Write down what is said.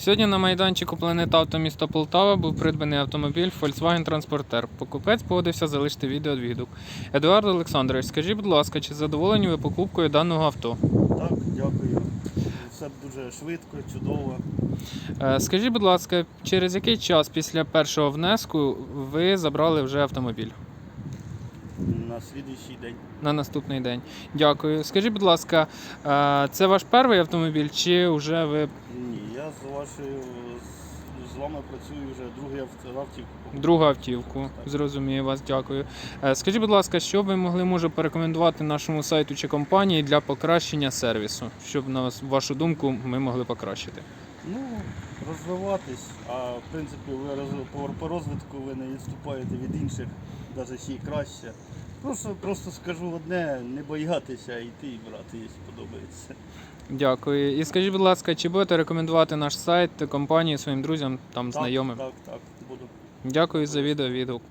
Сьогодні на майданчику Планета Авто місто Полтава був придбаний автомобіль Volkswagen Transporter. Покупець погодився залишити відеовідгук. Едуард Олександрович, скажіть, будь ласка, чи задоволені ви покупкою даного авто? Так, дякую. Все дуже швидко, чудово. Е, Скажіть, будь ласка, через який час після першого внеску ви забрали вже автомобіль? На слідуючий день. На наступний день. Дякую. Скажіть, будь ласка, е, це ваш перший автомобіль, чи вже ви Ні, я з вашою з- вами працюю вже другий автівку. другу автівку? Зрозумію вас, дякую. Е, Скажіть, будь ласка, що ви могли може порекомендувати нашому сайту чи компанії для покращення сервісу, щоб на вашу думку ми могли покращити? Ну, розвиватись, а в принципі ви роз- по, розвитку ви не відступаєте від інших, навіть ще й краще. Просто, просто скажу одне, не боятися йти і брати, якщо подобається. Дякую. І скажіть, будь ласка, чи будете рекомендувати наш сайт компанії своїм друзям там Так, знайомим? Так, так, буду. Дякую за відео відгук.